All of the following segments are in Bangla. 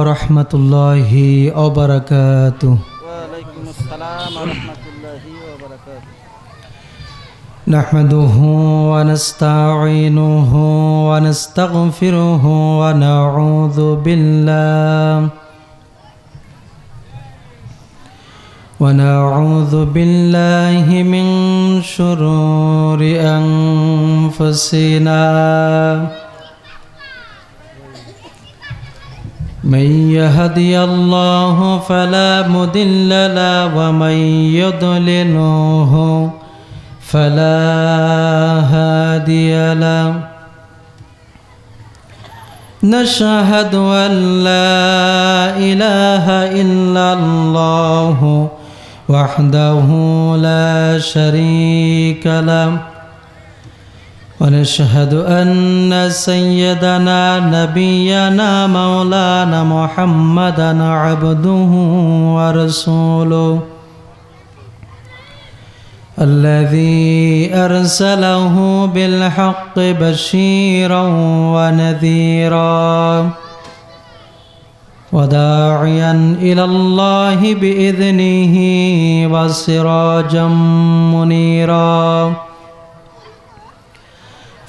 ورحمة الله وبركاته وعليكم السلام ورحمة الله وبركاته نحمده ونستعينه ونستغفره ونعوذ بالله ونعوذ بالله من شرور أنفسنا. من يهدي الله فلا مضل له ومن يضلله فلا هادي له نشهد أن لا إله إلا الله وحده لا شريك له ونشهد أن سيدنا نبينا مولانا محمدا عبده ورسوله. الذي أرسله بالحق بشيرا ونذيرا. وداعيا إلى الله بإذنه وسراجا منيرا.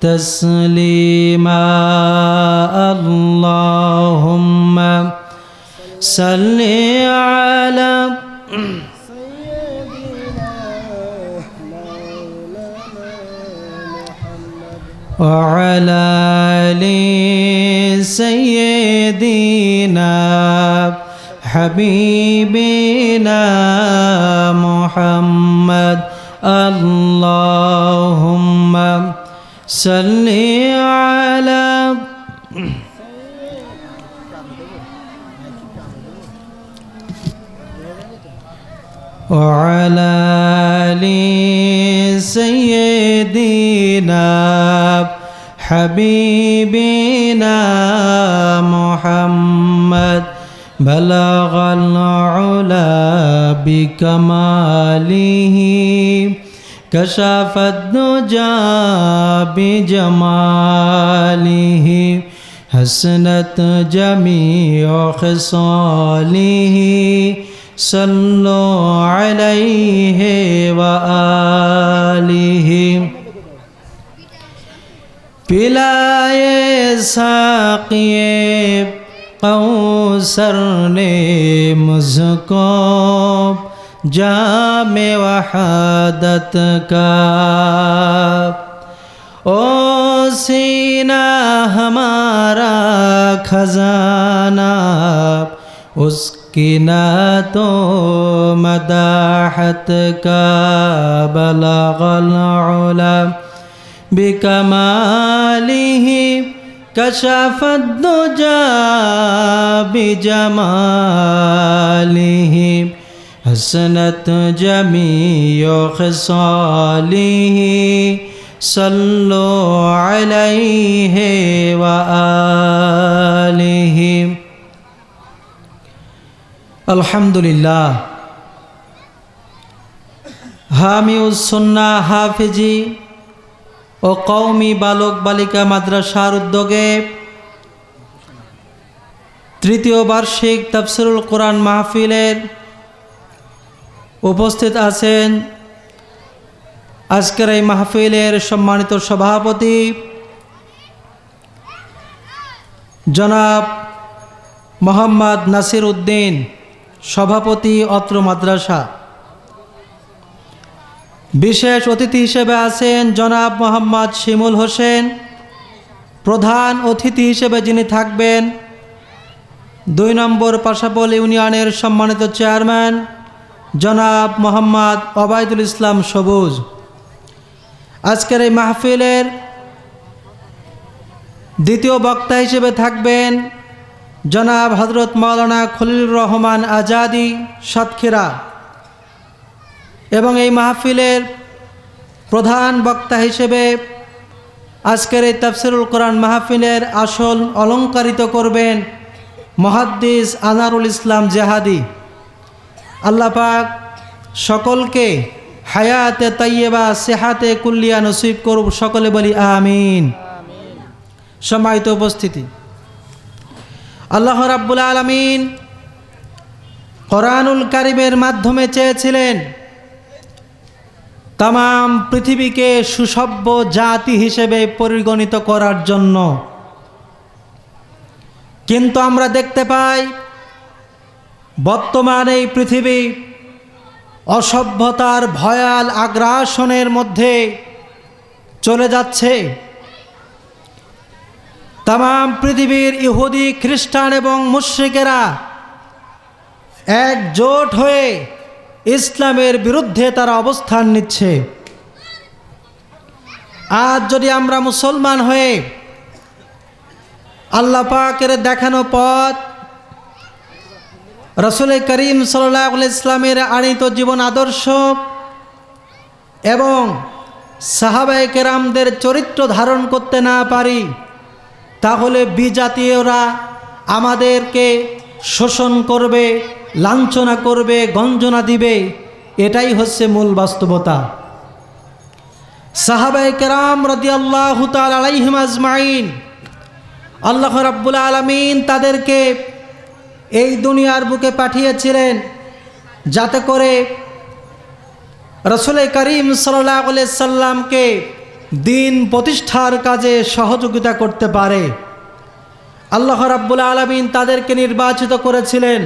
تسليما. اللهم صل على وعلى آل سيدنا حبيبنا محمد اللهم صل على وعلى آل سيدنا حبيبنا محمد بلغ العلا بکماله کشف الدجا بجماله حسنت جمیع خصاله صلو علیہ وآلہ پلائے ساقیے कौसर ने मुझको जाम वहादत का ओ सीना हमारा खजाना उसकी ना तो मदाहत का बलगल बिकमाली كشف الدجى بجماله. حسنت جميع خصاله. صلوا عليه وآله. الحمد لله هامي السنة حافظي. ও কওমি বালক বালিকা মাদ্রাসার উদ্যোগে তৃতীয় বার্ষিক তাফসিরুল কোরআন মাহফিলের উপস্থিত আছেন আজকের এই মাহফিলের সম্মানিত সভাপতি জনাব মোহাম্মদ নাসির উদ্দিন, সভাপতি অত্র মাদ্রাসা। বিশেষ অতিথি হিসেবে আছেন জনাব মোহাম্মদ শিমুল হোসেন, প্রধান অতিথি হিসেবে যিনি থাকবেন, দুই নম্বর পাশাপল ইউনিয়নের সম্মানিত চেয়ারম্যান জনাব মোহাম্মদ ওবায়দুল ইসলাম সবুজ। আজকের এই মাহফিলের দ্বিতীয় বক্তা হিসেবে থাকবেন জনাব হজরত মাওলানা খলিলুর রহমান আজাদি সাতক্ষীরা। এবং এই মাহফিলের প্রধান বক্তা হিসেবে আজকের এই তাফসিরুল কোরআন মাহফিলের আসল অলঙ্কারিত করবেন মহাদ্দিস আনারুল ইসলাম জেহাদি। আল্লাহ পাক সকলকে হায়াতে তাইয়েবা সেহাতে কুল্লিয়া নসিব করুক, সকলে বলি আমিন। সম্মানিত উপস্থিতি। আল্লাহ রাব্বুল আলমিন কোরআনুল কারিমের মাধ্যমে চেয়েছিলেন তাম পৃথিবীকে সুসভ্য জাতি হিসেবে পরিগণিত করার জন্য। কিন্তু আমরা দেখতে পাই, বর্তমান এই পৃথিবী অসভ্যতার ভয়াল আগ্রাসনের মধ্যে চলে যাচ্ছে। তাম পৃথিবীর ইহুদি, খ্রিস্টান এবং মুশ্রিকেরা একজোট হয়ে ইসলামের বিরুদ্ধে তারা অবস্থান নিচ্ছে। আজ যদি আমরা মুসলমান হয়ে আল্লাহ পাকের দেখানো পথ, রসুল করিম সাল্লাহ ইসলামের আনিত জীবন আদর্শ এবং সাহাবাই কেরামদের চরিত্র ধারণ করতে না পারি, তাহলে বিজাতীয়রা আমাদেরকে শোষণ করবে লাঞ্ছনা করবে, গঞ্জনা দিবে, এটাই হচ্ছে মূল বাস্তবতা। সাহাবাই কেরাম রদি আল্লাহ আলাইহিম আজমাইন, আল্লাহ রাব্বুল আলমিন তাদেরকে এই দুনিয়ার বুকে পাঠিয়েছিলেন যাতে করে রসুল করিম সাল্লাহ সাল্লামকে দিন প্রতিষ্ঠার কাজে সহযোগিতা করতে পারে। আল্লাহ রাব্বুল আলমিন তাদেরকে নির্বাচিত করেছিলেন।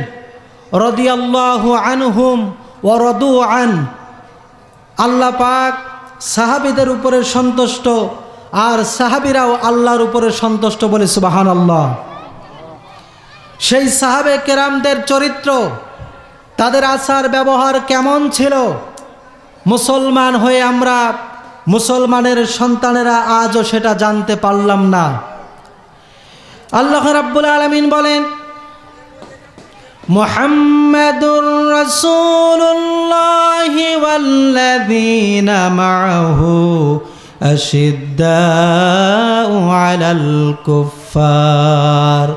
রদি আল্লাহ আনহুম ও রদু আন। আল্লাহ পাক সাহাবিদের উপরে সন্তুষ্ট আর সাহাবিরাও আল্লাহর উপরে সন্তুষ্ট বলে সুবাহান আল্লাহ সেই সাহাবে কেরামদের চরিত্র, তাদের আচার ব্যবহার কেমন ছিল? মুসলমান হয়ে আমরা মুসলমানের সন্তানেরা আজও সেটা জানতে পারলাম না। আল্লাহ রাব্বুল আলমিন বলেন মোহাম্মদুর রসুল্লাহ والذين معه أشداء على الكفار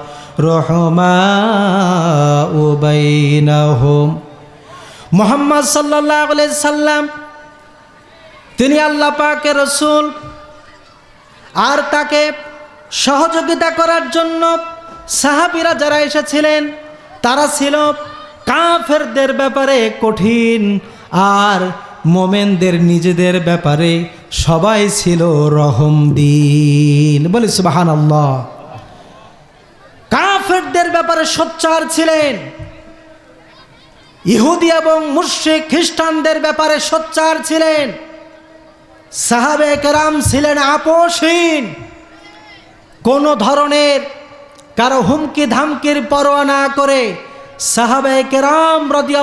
رحماء بينهم মোহাম্মদ সাল্লাহ সাল্লাম তিনি আল্লাহ পাকের রসুল আর তাকে সহযোগিতা করার জন্য সাহাবিরা যারা এসেছিলেন তারা ছিল কাফেরদের ব্যাপারে কঠিন আর মোমেনদের নিজেদের ব্যাপারে সবাই ছিল রহম দিন বলে সুবাহান আল্লাহ কাফেরদের ব্যাপারে সোচ্চার ছিলেন। ইহুদি এবং মুর্শিক খ্রিস্টানদের ব্যাপারে সোচ্চার ছিলেন। সাহাবে কেরাম ছিলেন আপোষহীন কোনো ধরনের কারও হুমকি ধামকির পরোয়া না করে সাহাবে কেরাম রদি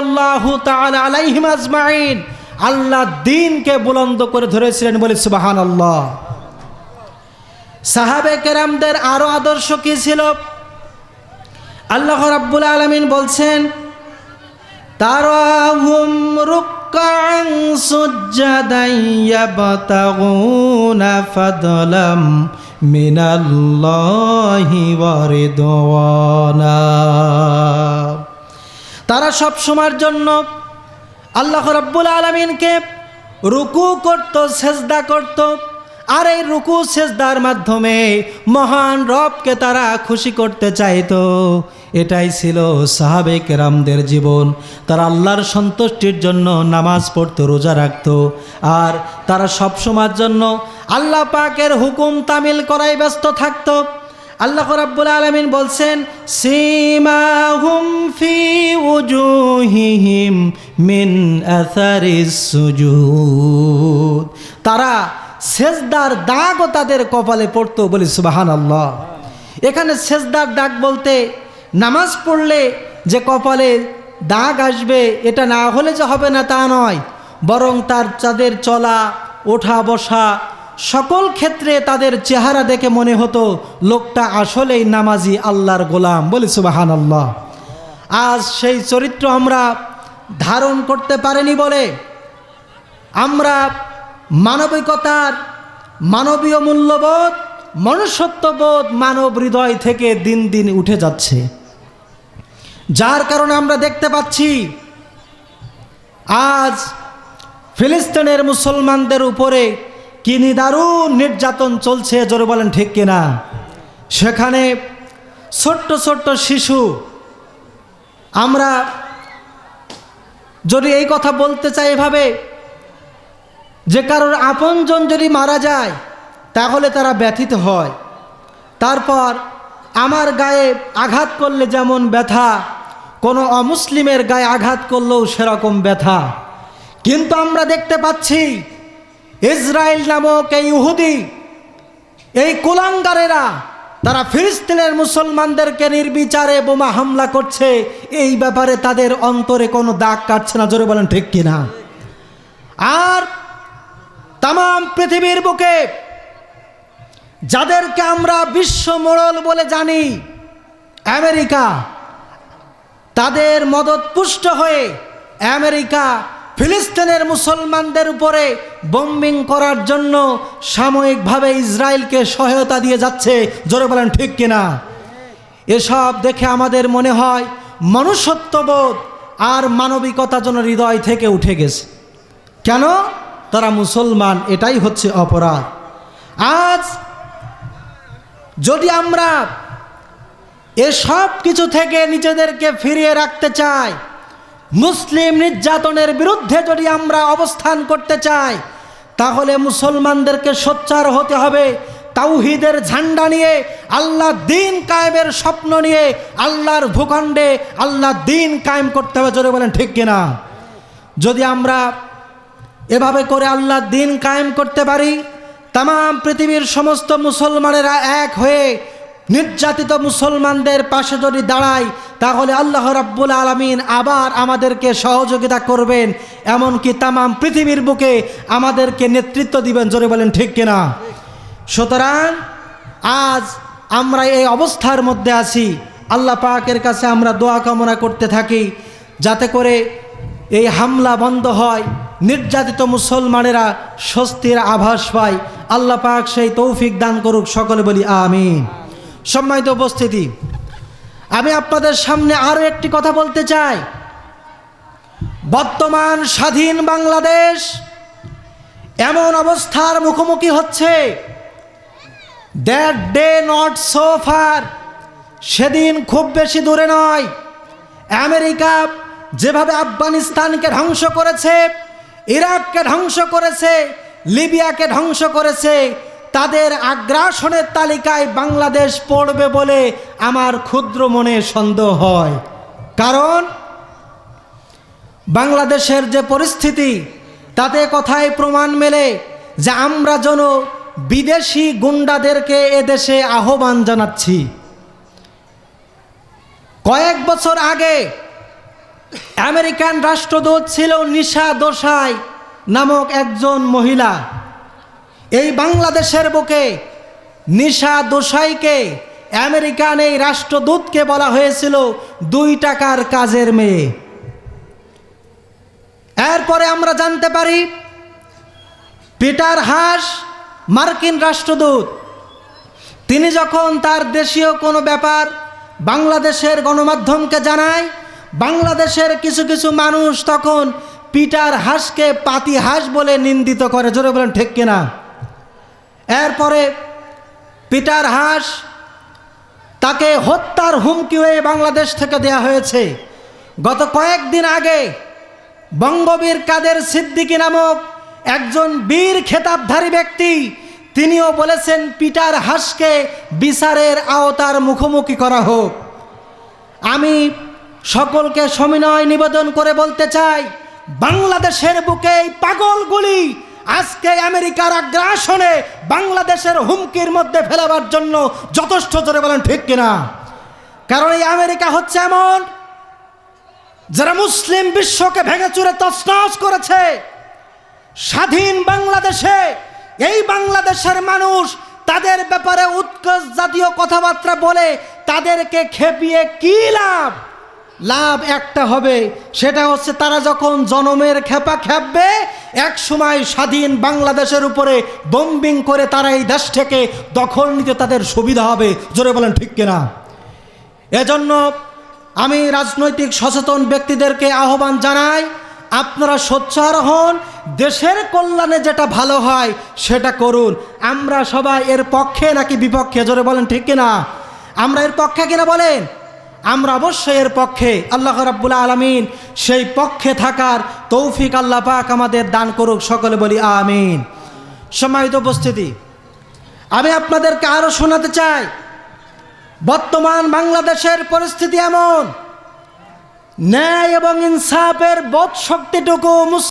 আল্লাহ দিনকে বুলন্দ করে ধরেছিলেন বলে সুবাহান আল্লাহ সাহাবে কেরামদের আরও আদর্শ কি ছিল? আল্লাহ রাব্বুল আলমিন বলছেন, তারাহুম ফাদলাম মিনাল্লাহি ওয়া রিদওয়ানা তারা সব সময়ের জন্য আল্লাহ রাব্বুল আলমিনকে রুকু করত, সেজদা করত। আর এই রুকু, সেজদার মাধ্যমে মহান রবকে তারা খুশি করতে চাইতো। এটাই ছিল সাহাবে কেরামদের জীবন। তারা আল্লাহর সন্তুষ্টির জন্য নামাজ পড়তো, রোজা রাখত। আর তারা সবসময়ের জন্য আল্লাহ পাকের হুকুম তামিল করাই ব্যস্ত থাকতো। আল্লাহ রাব্বুল আলামিন বলছেন, সীমাহুম ফি উজুহিহিম মিন তারা সেজদার দাগও তাদের কপালে পড়তো বলি সুবহানাল্লাহ। এখানে সেজদার দাগ বলতে নামাজ পড়লে যে কপালে দাগ আসবে, এটা না হলে যে হবে না তা নয়, বরং তার তাদের চলা ওঠা বসা সকল ক্ষেত্রে তাদের চেহারা দেখে মনে হতো, লোকটা আসলেই নামাজি আল্লাহর গোলাম। বলি সুবাহান আল্লাহ আজ সেই চরিত্র আমরা ধারণ করতে পারেনি বলে, আমরা মানবিকতার মানবীয় মূল্যবোধ, মনুষ্যত্ববোধ, মানব হৃদয় থেকে দিন দিন উঠে যাচ্ছে। যার কারণে আমরা দেখতে পাচ্ছি, আজ ফিলিস্তিনের মুসলমানদের উপরে কি নিদারুণ নির্যাতন চলছে, জোরে বলেন ঠিক কিনা? সেখানে ছোট্ট ছোট্ট শিশু, আমরা যদি এই কথা বলতে চাই এভাবে, যে কারোর আপনজন যদি মারা যায়, তাহলে তারা ব্যথিত হয়। তারপর আমার গায়ে আঘাত করলে যেমন ব্যথা, কোনো অমুসলিমের গায়ে আঘাত করলেও সেরকম ব্যথা। কিন্তু আমরা দেখতে পাচ্ছি ইসরায়েল নামক এই ইহুদি, এই কুলাঙ্গারেরা, তারা ফিলিস্তিনের মুসলমানদেরকে নির্বিচারে বোমা হামলা করছে, এই ব্যাপারে তাদের অন্তরে কোনো দাগ কাটছে না, জোরে বলেন ঠিক কিনা? আর তাম পৃথিবীর বুকে, যাদেরকে আমরা বিশ্ব মোড়ল বলে জানি, আমেরিকা, তাদের মদত পুষ্ট হয়ে আমেরিকা ফিলিস্তিনের মুসলমানদের উপরে বম্বিং করার জন্য সাময়িকভাবে ইসরায়েলকে সহায়তা দিয়ে যাচ্ছে। জোরে বলেন, ঠিক কিনা? এসব দেখে আমাদের মনে হয় মনুষ্যত্ববোধ আর মানবিকতা যেন হৃদয় থেকে উঠে গেছে। কেন? তারা মুসলমান, এটাই হচ্ছে অপরাধ। আজ যদি আমরা এসব কিছু থেকে নিজেদেরকে ফিরিয়ে রাখতে চাই মুসলিম নির্যাতনের বিরুদ্ধে যদি আমরা অবস্থান করতে চাই, তাহলে মুসলমানদেরকে সোচ্চার হতে হবে, তাওহিদের ঝান্ডা নিয়ে আল্লাহ দিন কায়েমের স্বপ্ন নিয়ে, আল্লাহর ভূখণ্ডে আল্লাহ দিন কায়েম করতে হবে, জোরে বলেন ঠিক কিনা? যদি আমরা এভাবে করে আল্লাহ দিন কায়েম করতে পারি তাম পৃথিবীর সমস্ত মুসলমানেরা এক হয়ে নির্যাতিত মুসলমানদের পাশে যদি দাঁড়াই, তাহলে আল্লাহ রাব্বুল আলমিন আবার আমাদেরকে সহযোগিতা করবেন। এমনকি তাম পৃথিবীর বুকে আমাদেরকে নেতৃত্ব দিবেন। জোরে বলেন, ঠিক কিনা? সুতরাং আজ আমরা এই অবস্থার মধ্যে আছি। আল্লাহ পাকের কাছে আমরা দোয়া কামনা করতে থাকি, যাতে করে এই হামলা বন্ধ হয়, নির্যাতিত মুসলমানেরা স্বস্তির আভাস পায়। আল্লাহ পাক সেই তৌফিক দান করুক, সকলে বলি আমিন। সম্মানিত উপস্থিতি, আমি আপনাদের সামনে আরও একটি কথা বলতে চাই। বর্তমান স্বাধীন বাংলাদেশ এমন অবস্থার মুখোমুখি হচ্ছে। That day not so far সেদিন খুব বেশি দূরে নয়। আমেরিকা যেভাবে আফগানিস্তানকে ধ্বংস করেছে, ইরাককে ধ্বংস করেছে, লিবিয়াকে ধ্বংস করেছে তাদের আগ্রাসনের তালিকায় বাংলাদেশ পড়বে বলে আমার ক্ষুদ্র মনে সন্দেহ হয়। কারণ বাংলাদেশের যে পরিস্থিতি, তাতে কথায় প্রমাণ মেলে যে আমরা যেন বিদেশি গুন্ডাদেরকে এদেশে আহ্বান জানাচ্ছি। কয়েক বছর আগে আমেরিকান রাষ্ট্রদূত ছিল নিশা দোসাই নামক একজন মহিলা। এই বাংলাদেশের বুকে নিশা দোসাইকে আমেরিকান এই রাষ্ট্রদূতকে বলা হয়েছিল দুই টাকার কাজের মেয়ে। এরপরে আমরা জানতে পারি, পিটার হাস মার্কিন রাষ্ট্রদূত, তিনি যখন তার দেশীয় কোনো ব্যাপার বাংলাদেশের গণমাধ্যমকে জানায়, বাংলাদেশের কিছু কিছু মানুষ তখন পিটার হাঁসকে পাতি হাঁস বলে নিন্দিত করে। জোরে বলেন, ঠিক কিনা? এরপরে পিটার হাঁস তাকে হত্যার হুমকি হয়ে বাংলাদেশ থেকে দেয়া হয়েছে। গত কয়েকদিন আগে বঙ্গবীর কাদের সিদ্দিকী নামক একজন বীর খেতাবধারী ব্যক্তি, তিনিও বলেছেন পিটার হাসকে বিচারের আওতার মুখোমুখি করা হোক। আমি সকলকে সমিনয় নিবেদন করে বলতে চাই, বাংলাদেশের বুকে এই পাগলগুলি আজকে আমেরিকার আগ্রাসনে বাংলাদেশের হুমকির মধ্যে ফেলাবার জন্য যথেষ্ট জোরে বলেন ঠিক কিনা? কারণ এই আমেরিকা হচ্ছে এমন, যারা মুসলিম বিশ্বকে ভেঙে চুরে তছনছ করেছে। স্বাধীন বাংলাদেশে এই বাংলাদেশের মানুষ তাদের ব্যাপারে উৎকর্ষ জাতীয় কথাবার্তা বলে তাদেরকে খেপিয়ে কি লাভ? লাভ একটা হবে, সেটা হচ্ছে তারা যখন জনমের খেপা খেপবে, এক সময় স্বাধীন বাংলাদেশের উপরে বম্বিং করে তারা এই দেশ থেকে দখল নিতে তাদের সুবিধা হবে। জোরে বলেন, ঠিক কিনা? এজন্য আমি রাজনৈতিক সচেতন ব্যক্তিদেরকে আহ্বান জানাই, আপনারা সোচ্চার হন, দেশের কল্যাণে যেটা ভালো হয় সেটা করুন। আমরা সবাই এর পক্ষে নাকি বিপক্ষে? জোরে বলেন, ঠিক কিনা? আমরা এর পক্ষে কিনা বলেন? আমরা অবশ্যই এর পক্ষে, আল্লাহ রাব্বুল আলমিন সেই পক্ষে থাকার তৌফিক আল্লাহ পাক আমাদের দান করুক, সকলে বলি আমিন। সম্মানিত উপস্থিতি, আমি আপনাদেরকে আরও শোনাতে চাই, বর্তমান বাংলাদেশের পরিস্থিতি এমন, ন্যায় এবং ইনসাফের বোধ শক্তিটুকু মুসলিম